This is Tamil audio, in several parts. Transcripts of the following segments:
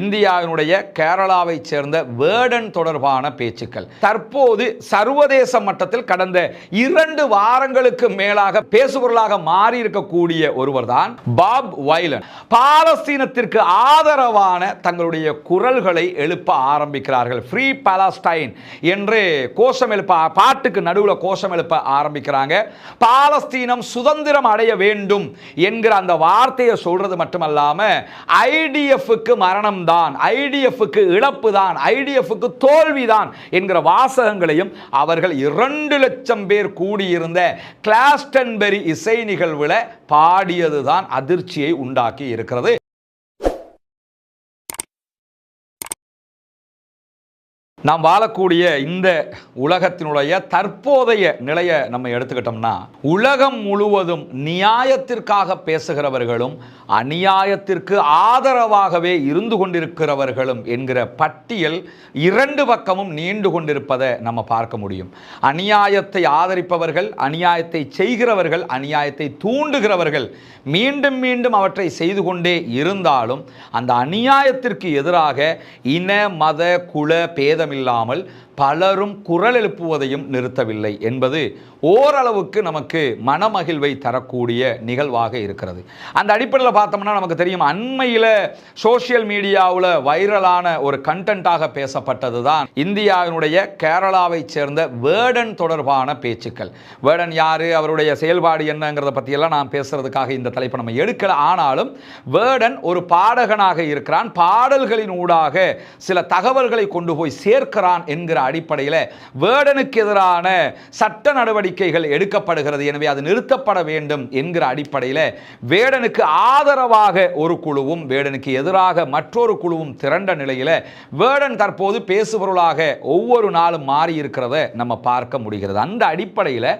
இந்தியாவினுடைய கேரளாவை சேர்ந்த வேர்டன் தொடர்பான பேச்சுக்கள். தற்போது சர்வதேச மட்டத்தில் கடந்த இரண்டு வாரங்களுக்கு மேலாக பேசுபொருளாக மாறி இருக்கக்கூடிய ஒருவர் தான் பாப் வைலன். பாலஸ்தீனத்திற்கு ஆதரவான தங்களுடைய குரல்களை எழுப்ப ஆரம்பிக்கிறார்கள். ஃப்ரீ பாலஸ்டைன் என்று கோஷம் எழுப்ப பாட்டுக்கு நடுவில் கோஷம் எழுப்ப ஆரம்பிக்கிறாங்க. பாலஸ்தீனம் சுதந்திரம் அடைய வேண்டும் என்கிற அந்த வார்த்தையை சொல்றது மட்டுமல்லாம ஐடிஎஃப்க்கு மரணம் தான் ஐடிஎஃப்க்கு இழப்பு தான் ஐடிஎஃப்க்கு தோல்விதான் என்கிற வாசகங்களையும் அவர்கள் இரண்டு லட்சம் பேர் கூடியிருந்த கிளாஸ்டன்பெரி இசை நிகழ்வில் பாடியதுதான் அதிர்ச்சியை உண்டாக்கி இருக்கிறது. நாம் வாழக்கூடிய இந்த உலகத்தினுடைய தற்போதைய நிலையை நம்ம எடுத்துக்கிட்டோம்னா உலகம் முழுவதும் நியாயத்திற்காக பேசுகிறவர்களும் அநியாயத்திற்கு ஆதரவாகவே இருந்து கொண்டிருக்கிறவர்களும் என்கிற பட்டியல் இரண்டு பக்கமும் நீண்டு கொண்டிருப்பதை நம்ம பார்க்க முடியும். அநியாயத்தை ஆதரிப்பவர்கள் அநியாயத்தை செய்கிறவர்கள் அநியாயத்தை தூண்டுகிறவர்கள் மீண்டும் மீண்டும் அவற்றை செய்து கொண்டே இருந்தாலும் அந்த அநியாயத்திற்கு எதிராக இன மத குல இல்லாமல் பலரும் குரல் எழுப்புவதையும் நிறுத்தவில்லை என்பது ஓரளவுக்கு நமக்கு மனமகிழ்வை தரக்கூடிய நிகழ்வாக இருக்கிறது. அந்த அடிப்படையில் பார்த்தோம்னா நமக்கு தெரியும் அண்மையில் சோஷியல் மீடியாவில் வைரலான ஒரு கண்டென்ட்டாக பேசப்பட்டது தான் இந்தியாவினுடைய கேரளாவை சேர்ந்த வேர்டன் தொடர்பான பேச்சுக்கள். வேர்டன் யார் அவருடைய செயல்பாடு என்னங்கிறத பற்றியெல்லாம் நான் பேசுறதுக்காக இந்த தலைப்பை நம்ம எடுக்கல. ஆனாலும் வேர்டன் ஒரு பாடகனாக இருக்கிறான். பாடல்களின் ஊடாக சில தகவல்களை கொண்டு போய் சேர்க்கிறான் என்கிற அடிப்படையில் வேர்டனுக்கு எதிரான சட்ட நடவடிக்கைகள் எடுக்கப்படுகிறது. எனவே அது நிறுத்தப்பட வேண்டும் என்கிற அடிப்படையில் வேடனுக்கு ஆதரவாக ஒரு குழுவும் வேடனுக்கு எதிராக மற்றொரு குழுவும் திரண்ட நிலையில் வேடன் தற்போது பேசுபொருளாக ஒவ்வொரு நாளும் மாறி இருக்கிறத நம்ம பார்க்க முடிகிறது. அந்த அடிப்படையில்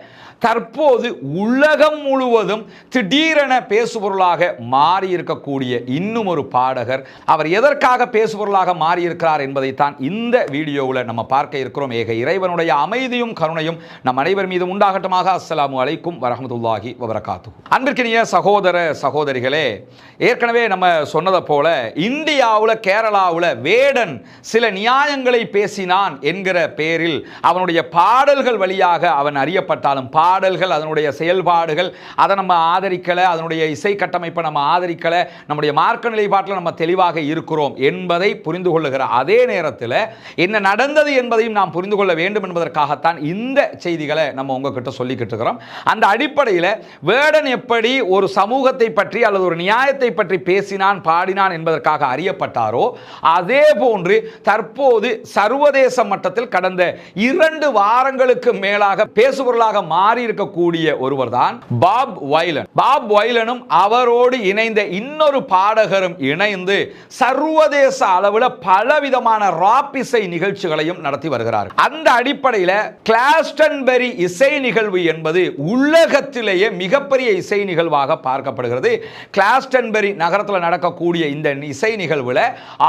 தற்போது உலகம் முழுவதும் திடீரென பேசுபொருளாக மாறி இருக்கக்கூடிய இன்னும் ஒரு பாடகர் அவர் எதற்காக பேசுபொருளாக மாறியிருக்கிறார் என்பதைத்தான் இந்த வீடியோவில் நம்ம பார்க்க இருக்கிறோம். ஏக இறைவனுடைய அமைதியும் கருணையும் நம் அனைவர் மீது உண்டாகட்டமாக. அஸ்லாம் அலைக்கும் வரமதுல்லாஹி வபரகாத்து அன்பிற்கினிய சகோதர சகோதரிகளே ஏற்கனவே நம்ம சொன்னதை போல இந்தியாவில் கேரளாவில் வேடன் சில நியாயங்களை பேசினான் என்கிற பேரில் அவனுடைய பாடல்கள் வழியாக அவன் அறியப்பட்டாலும் பாடல்கள் அதனுடைய செயல்பாடுகள் அதை நம்ம ஆதரிக்கலை அதனுடைய இசை கட்டமைப்பை நம்ம ஆதரிக்கலை நம்முடைய மார்க்க நிலைப்பாட்டில் நம்ம தெளிவாக இருக்கிறோம் என்பதை புரிந்து கொள்ளுகிற அதே நேரத்தில் என்ன நடந்தது என்பதை என்பதையும் நாம் புரிந்து கொள்ள வேண்டும் என்பதற்காகத்தான் இந்த செய்திகளை நம்ம உங்ககிட்ட சொல்லிக்கிட்டு இருக்கிறோம். அந்த அடிப்படையில் வேடன் எப்படி ஒரு சமூகத்தை பற்றி அல்லது ஒரு நியாயத்தை பற்றி பேசினான் பாடினான் என்பதற்காக அறியப்பட்டாரோ அதே போன்று தற்போது சர்வதேச மட்டத்தில் கடந்த இரண்டு வாரங்களுக்கு மேலாக பேசுபொருளாக மாறி இருக்கக்கூடிய ஒருவர் தான் பாப் வைலன். பாப் வைலனும் அவரோடு இணைந்த இன்னொரு பாடகரும் இணைந்து சர்வதேச அளவில் பலவிதமான ராப் இசை நிகழ்ச்சிகளையும் நடத்தி வருகிறார்கள். அந்த அடிப்படையில் கிளாஸ்டன்பெரி இசை நிகழ்வு என்பது உலகத்திலேயே மிகப்பெரிய இசை நிகழ்வாக பார்க்கப்படுகிறது. கிளாஸ்டன்பெரி நகரத்தில் நடக்கக்கூடிய இந்த இசை நிகழ்வில்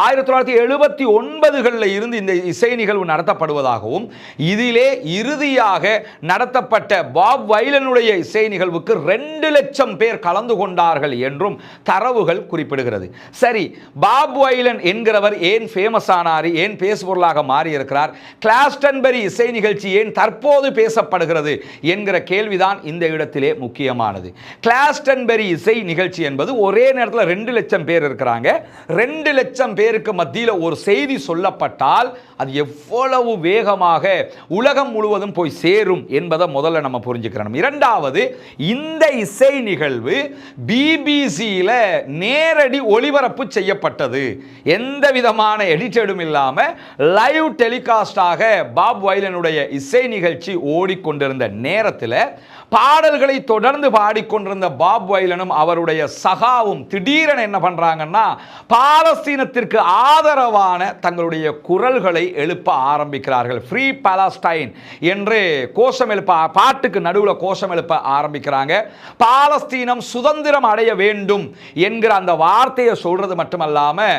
ஆயிரத்தி தொள்ளாயிரத்தி எழுபத்தி ஒன்பதுகளில் இருந்து இந்த இசை நிகழ்வு நடத்தப்படுவதாகவும் இதிலே இறுதியாக நடத்தப்பட்ட பாப் வைலனுடைய இசை நிகழ்வுக்கு ரெண்டு லட்சம் பேர் கலந்து கொண்டார்கள் என்றும் தரவுகள் குறிப்பிடுகிறது. சரி பாப் வைலன் என்கிறவர் ஏன் ஃபேமஸ் ஆனார்? ஏன் பேசுபொருளாக மாறி இருக்கிறார் கிளாஸ்டன்பெரி இசை நிகழ்ச்சி ஏன் தற்போது பேசப்படுகிறது என்கிற கேள்விதான் இந்த இடத்திலே முக்கியமானது. கிளாஸ்டன்பெரி இசை நிகழ்ச்சி என்பது ஒரே நேரத்தில் ரெண்டு லட்சம் பேர் இருக்கிறாங்க. ரெண்டு லட்சம் பேருக்கு மத்தியில் ஒரு செய்தி சொல்லப்பட்டால் அது எவ்வளவு வேகமாக உலகம் முழுவதும் போய் சேரும் என்பதை முதல்ல நம்ம புரிஞ்சுக்கிறோம் இரண்டாவது இந்த இசை நிகழ்வு பிபிசியில் நேரடி ஒளிபரப்பு செய்யப்பட்டது. எந்த விதமான எடிட்டடும் இல்லாமல் லைவ் டெலிகாஸ்டாக பாப் வைலனுடைய இசை நிகழ்ச்சி ஓடிக்கொண்டிருந்த நேரத்தில் பாடல்களை தொடர்ந்து பாடிக்கொண்டிருந்த பாப் வைலனும் அவருடைய சகாவும் திடீரென என்ன பண்ணுறாங்கன்னா பாலஸ்தீனத்திற்கு ஆதரவான தங்களுடைய குரல்களை எழுப்ப ஆரம்பிக்கிறார்கள். ஃப்ரீ பாலஸ்டைன் என்று கோஷம் எழுப்ப பாட்டுக்கு நடுவில் கோஷம் எழுப்ப ஆரம்பிக்கிறாங்க. பாலஸ்தீனம் சுதந்திரம் அடைய வேண்டும் என்கிற அந்த வார்த்தையை சொல்றது மட்டுமல்லாமல்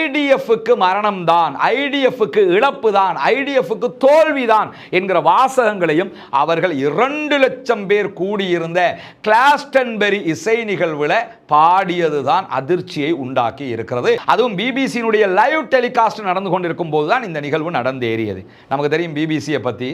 ஐடிஎஃப்க்கு மரணம் தான் ஐடிஎஃப்க்கு இழப்பு தான் ஐடிஎஃப்க்கு தோல்விதான் என்கிற வாசகங்களையும் அவர்கள் இரண்டு லட்சம் பேர் கூடியிருந்த கிளாஸ்டன்பெரி இசை நிகழ்வில் பாடியதுதான் அதிர்ச்சியை உண்டாக்கி இருக்கிறது. அதுவும் பிபிசியினுடைய லைவ் டெலிகாஸ்ட் நடந்து கொண்டிருக்கும் போதுதான் இந்த நிகழ்வு நடந்தேறியது. நமக்கு தெரியும் பிபிசியை பற்றி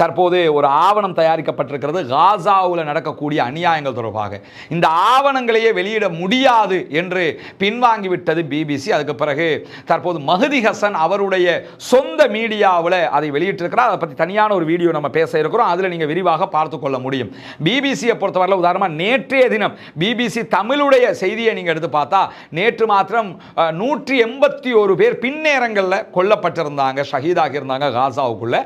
தற்போது ஒரு ஆவணம் தயாரிக்கப்பட்டிருக்கிறது. காசாவில் நடக்கக்கூடிய அநியாயங்கள் தொடர்பாக. இந்த ஆவணங்களையே வெளியிட முடியாது என்று பின்வாங்கிவிட்டது பிபிசி அதுக்கு பிறகு தற்போது மஹதி ஹசன் அவருடைய சொந்த மீடியாவில் அதை வெளியிட்டிருக்கிறார். அதை பற்றி தனியான ஒரு வீடியோ நம்ம பேச இருக்கிறோம். அதில் நீங்கள் விரிவாக பார்த்து கொள்ள முடியும். பிபிசியை பொறுத்தவரையில் உதாரணமாக நேற்றைய தினம் பிபிசி தமிழுடைய செய்தியை நீங்கள் எடுத்து பார்த்தா நேற்று மாத்திரம் நூற்றி எண்பத்தி ஒரு பேர் பின்னேரங்களில் கொல்லப்பட்டிருந்தாங்க ஷஹீதாக இருந்தாங்க காசாவுக்குள்ள.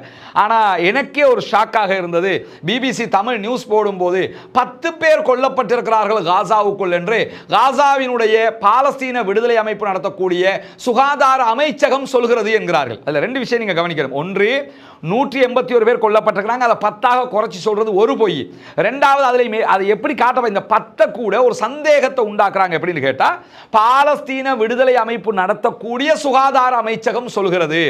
ஆனால் எனக்கே ஒரு ஷாக்காக இருந்தது. பிபிசி தமிழ் நியூஸ் போடும்போது பத்து பேர் கொல்லப்பட்டிருக்கிறார்கள் காசாவுக்குள் என்று. காசாவினுடைய பாலஸ்தீன விடுதலை அமைப்பு நடத்தக்கூடிய சுகாதார அமைச்சகம் சொல்கிறது என்கிறார்கள். அதில் ரெண்டு விஷயம் நீங்கள் கவனிக்கணும். ஒன்று நூற்றி எண்பத்தி ஒரு பேர் கொல்லப்பட்டிருக்கிறாங்க. அதை பத்தாக குறைச்சி சொல்கிறது ஒரு பொய். ரெண்டாவது அதில் அதை எப்படி காட்ட இந்த பத்தை கூட ஒரு சந்தேகத்தை உண்டாக்குறாங்க எப்படின்னு கேட்டால் பாலஸ்தீன விடுதலை அமைப்பு நடத்தக்கூடிய சுகாதார அமைச்சகம் சொல்கிறது.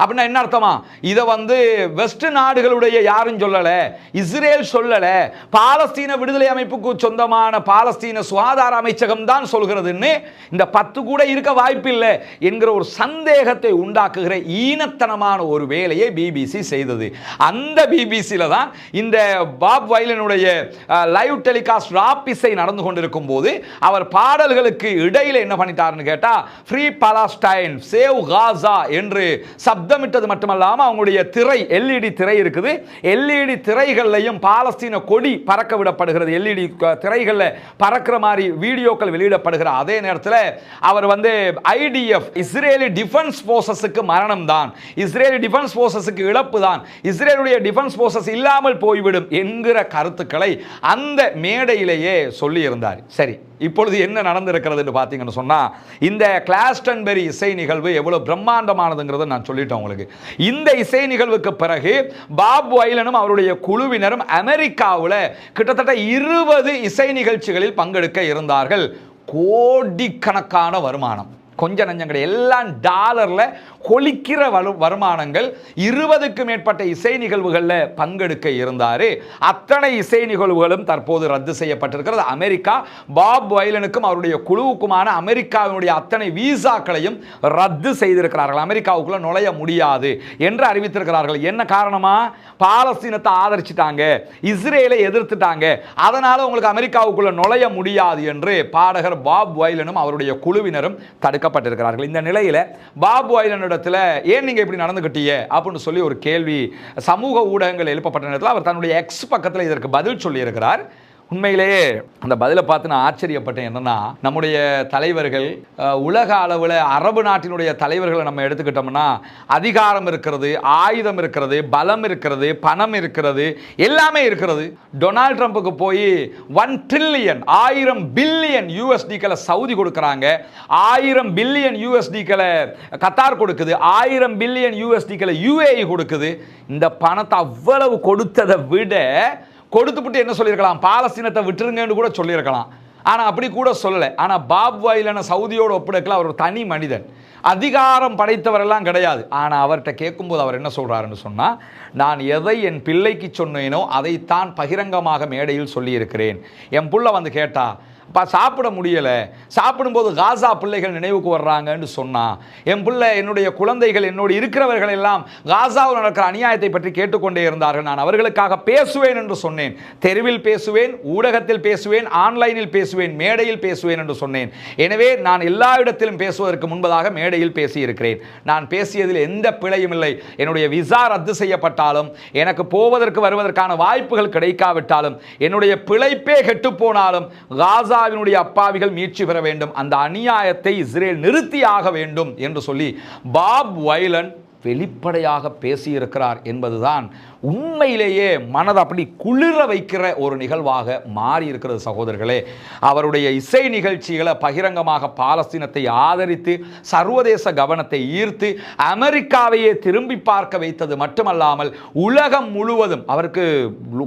அப்படின்னா என்ன அர்த்தமா? இதை வந்து வெஸ்ட் நாடுகளுடைய யாரும் சொல்லலை இஸ்ரேல் சொல்லலை பாலஸ்தீன விடுதலை அமைப்புக்கு சொந்தமான பாலஸ்தீன சுகாதார அமைச்சகம் தான் சொல்கிறதுன்னு இந்த பத்து கூட இருக்க வாய்ப்பில்லை என்கிற ஒரு சந்தேகத்தை உண்டாக்குகிற ஈனத்தனமான ஒரு வேலையை பிபிசி செய்தது. அந்த பிபிசியில் தான் இந்த பாப் வைலனுடைய லைவ் டெலிகாஸ்ட் ராப் இசை நடந்து கொண்டிருக்கும் போது அவர் பாடல்களுக்கு இடையில என்ன பண்ணிட்டாருன்னு கேட்டால் ஃப்ரீ பாலஸ்டைன் சேவ் காசா என்று சப்தமிட்டது மட்டுமல்லாமல் அவங்களுடைய திரை எல்இடி திரை இருக்குது. எல்இடி திரைகள்லையும் பாலஸ்தீன கொடி பறக்க விடப்படுகிறது. எல்இடி திரைகளில் பறக்கிற மாதிரி வீடியோக்கள் வெளியிடப்படுகிற அதே நேரத்தில் அவர் வந்து ஐடிஎஃப் இஸ்ரேலி டிஃபென்ஸ் ஃபோர்ஸஸுக்கு மரணம் தான் இஸ்ரேலி டிஃபென்ஸ் ஃபோர்ஸஸுக்கு இழப்பு தான் இஸ்ரேலுடைய டிஃபென்ஸ் போர்சஸ் இல்லாமல் போய்விடும் என்கிற கருத்துக்களை அந்த மேடையிலேயே சொல்லியிருந்தார். சரி இப்பொழுது என்ன நடந்திருக்கிறதுன்னு பார்த்தீங்கன்னு சொன்னால் இந்த கிளாஸ்டன்பெரி இசை நிகழ்வு எவ்வளவு பிரம்மாண்டமானதுங்கிறத நான் சொல்லிட்டேன் உங்களுக்கு. இந்த இசை நிகழ்வுக்கு பிறகு பாப் வைலனும் அவருடைய குழுவினரும் அமெரிக்காவில் கிட்டத்தட்ட இருபது இசை நிகழ்ச்சிகளில் பங்கெடுக்க இருந்தார்கள். கோடிக்கணக்கான வருமானம். கொஞ்ச நஞ்சம் கிடையாது எல்லாம் டாலரில் கொலிக்கிற வரு வருமானங்கள் இருபதுக்கு மேற்பட்ட இசை நிகழ்வுகளில் பங்கெடுக்க இருந்தார். அத்தனை இசை நிகழ்வுகளும் தற்போது ரத்து செய்யப்பட்டிருக்கிறது. அமெரிக்கா பாப் வைலனுக்கும் அவருடைய குழுவுக்குமான அமெரிக்காவினுடைய அத்தனை வீசாக்களையும் ரத்து செய்திருக்கிறார்கள். அமெரிக்காவுக்குள்ள நுழைய முடியாது என்று அறிவித்திருக்கிறார்கள். என்ன காரணமாக பாலஸ்தீனத்தை ஆதரிச்சிட்டாங்க இஸ்ரேலை எதிர்த்துட்டாங்க. அதனால் உங்களுக்கு அமெரிக்காவுக்குள்ள நுழைய முடியாது என்று பாடகர் பாப் வைலனும் அவருடைய குழுவினரும் தடுக்க தடுக்கப்பட்டிருக்கிறார்கள் இந்த நிலையில பாபு ஐலனிடத்தில் ஏன் நீங்க இப்படி நடந்துக்கிட்டீங்க அப்படின்னு சொல்லி ஒரு கேள்வி சமூக ஊடகங்கள் எழுப்பப்பட்ட நேரத்தில் அவர் தன்னுடைய எக்ஸ் பக்கத்தில் இதற்கு பதில் சொல்லியிருக்கிறார். உண்மையிலேயே அந்த பதிலை பார்த்து நான் ஆச்சரியப்பட்டேன் என்னன்னா நம்முடைய தலைவர்கள் உலக அளவில் அரபு நாட்டினுடைய தலைவர்களை நம்ம எடுத்துக்கிட்டோம்னா அதிகாரம் இருக்கிறது ஆயுதம் இருக்கிறது பலம் இருக்கிறது பணம் இருக்கிறது எல்லாமே இருக்கிறது. டொனால்ட் ட்ரம்ப்புக்கு போய் ஒன் ட்ரில்லியன் ஆயிரம் பில்லியன் யூஎஸ்டிக்களை சவுதி கொடுக்குறாங்க. ஆயிரம் பில்லியன் யூஎஸ்டிக்களை கத்தார் கொடுக்குது. ஆயிரம் பில்லியன் யூஎஸ்டிக்களை யூஏஇ கொடுக்குது. இந்த பணத்தை அவ்வளவு கொடுத்ததை விட கொடுத்துப்புட்டு என்ன சொல்லியிருக்கலாம்? பாலஸ்தீனத்தை விட்டுருங்கன்னு கூட சொல்லியிருக்கலாம். ஆனால் அப்படி கூட சொல்லலை. ஆனால் பாப் வாயிலான சவுதியோடு ஒப்படைக்கல அவர் ஒரு தனி மனிதன். அதிகாரம் படைத்தவரெல்லாம் கிடையாது. ஆனால் அவர்கிட்ட கேட்கும்போது அவர் என்ன சொல்கிறாருன்னு சொன்னால் நான் எதை என் பிள்ளைக்கு சொன்னேனோ அதைத்தான் பகிரங்கமாக மேடையில் சொல்லியிருக்கிறேன். என் புள்ள வந்து கேட்டா இப்போ சாப்பிட முடியலை. சாப்பிடும்போது காசா பிள்ளைகள் நினைவுக்கு வர்றாங்கன்னு சொன்னான் என் பிள்ளை என்னுடைய குழந்தைகள் என்னோடு இருக்கிறவர்கள் எல்லாம் காசாவில் நடக்கிற அநியாயத்தை பற்றி கேட்டுக்கொண்டே இருந்தார்கள். நான் அவர்களுக்காக பேசுவேன் என்று சொன்னேன். தெருவில் பேசுவேன் ஊடகத்தில் பேசுவேன் ஆன்லைனில் பேசுவேன் மேடையில் பேசுவேன் என்று சொன்னேன். எனவே நான் எல்லா இடத்திலும் பேசுவதற்கு முன்பதாக மேடையில் பேசியிருக்கிறேன். நான் பேசியதில் எந்த பிழையும் இல்லை. என்னுடைய விசா ரத்து செய்யப்பட்டாலும் எனக்கு போவதற்கு வருவதற்கான வாய்ப்புகள் கிடைக்காவிட்டாலும் என்னுடைய பிழைப்பே கெட்டுப்போனாலும் காசாவினுடைய அப்பாவிகள் மீட்சி பெற வேண்டும். அந்த அநியாயத்தை இஸ்ரேல் நிறுத்தியாக வேண்டும் என்று சொல்லி பாப் வைலன் வெளிப்படையாக பேசியிருக்கிறார் என்பதுதான் உண்மையிலேயே மனதை அப்படி குளிர வைக்கிற ஒரு நிகழ்வாக மாறி இருக்கிறது சகோதரர்களே. அவருடைய இசை நிகழ்ச்சிகளை பகிரங்கமாக பாலஸ்தீனத்தை ஆதரித்து சர்வதேச கவனத்தை ஈர்த்து அமெரிக்காவையே திரும்பி பார்க்க வைத்தது மட்டுமல்லாமல் உலகம் முழுவதும் அவருக்கு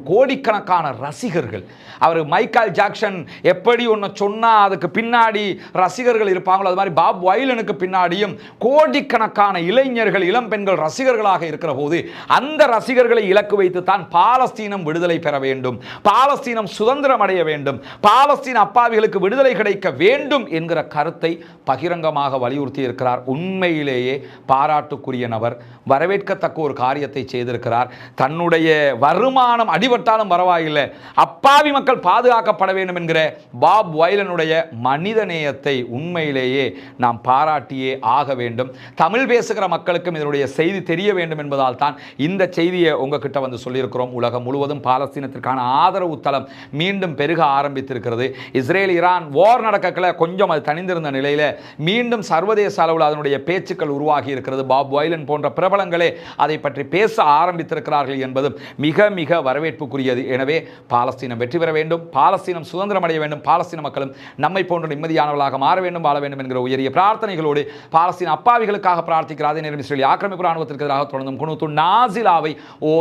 கோடிக்கணக்கான ரசிகர்கள். அவர் மைக்கேல் ஜாக்சன் எப்படி ஒன்று சொன்னால் அதுக்கு பின்னாடி ரசிகர்கள் இருப்பாங்களோ அது மாதிரி பாப் வைலனுக்கு பின்னாடியும் கோடிக்கணக்கான இளைஞர்கள் இளம் பெண்கள் ரசிகர்களாக இருக்கிற போது அந்த ரசிகர்களை இலக்கு வைத்து தான் பாலஸ்தீனம் விடுதலை பெற வேண்டும். பாலஸ்தீனம் சுதந்திரம் அடைய வேண்டும். பாலஸ்தீன அப்பாவிகளுக்கு விடுதலை கிடைக்க வேண்டும் என்கிற கருத்தை பகிரங்கமாக வலியுறுத்தி இருக்கிறார். உண்மையிலேயே பாராட்டுக்குரிய நபர் வரவேற்கத்தக்க ஒரு காரியத்தை செய்திருக்கிறார். தன்னுடைய வருமானம் அடிபட்டாலும் பரவாயில்லை. அப்பாவி மக்கள் பாதுகாக்கப்பட வேண்டும் என்கிற பாப் வைலனுடைய மனிதநேயத்தை உண்மையிலேயே நாம் பாராட்டியே ஆக வேண்டும். தமிழ் பேசுகிற மக்களுக்கும் இதனுடைய செய்தி தெரிய வேண்டும் என்பதால் தான் இந்த செய்தியை உங்ககிட்ட வந்து சொல்லியிருக்கிறோம். உலகம் முழுவதும் பாலஸ்தீனத்திற்கான ஆதரவு தளம் மீண்டும் பெருக ஆரம்பித்திருக்கிறது. இஸ்ரேல் ஈரான் வார் நடக்கல கொஞ்சம் அது தனிந்திருந்த நிலையில் மீண்டும் சர்வதேச அளவில் அதனுடைய பேச்சுக்கள் உருவாகி இருக்கிறது. பாப் வைலன் போன்ற பிரபலங்களே அதை பற்றி பேச ஆரம்பித்திருக்கிறார்கள் என்பதும் மிக மிக வரவேற்புக்குரியது. எனவே பாலஸ்தீனம் வெற்றி பெற வேண்டும். பாலஸ்தீனம் சுதந்திரம் அடைய வேண்டும். பாலஸ்தீன மக்களும் நம்மை போன்ற நிம்மதியானவர்களாக மாற வேண்டும் வாழ வேண்டும் என்கிற உயரிய பிரார்த்தனைகளோடு பாலஸ்தீன அப்பாவிகளுக்காக பிரார்த்திக்கிறார் அதே நேரம் இஸ்ரேல் ஆக்கிரமிப்பு ராணுவத்திற்கு எதிராக தொடர்ந்தும் குணுத்து நாசிலாவை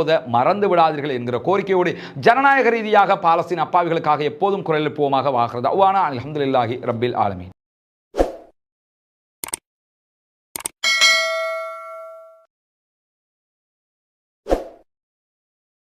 ஓத மறந்து விடாதீர்கள் என்கிற கோரிக்கையோடு ஜனநாயக ரீதியாக பாலஸ்தீன் அப்பாவிகளுக்காக எப்போதும் குரல் எழுப்புவோமாக வாகிறது அவ்வானா அல்ஹம்துலில்லாஹி ஆலமீன்.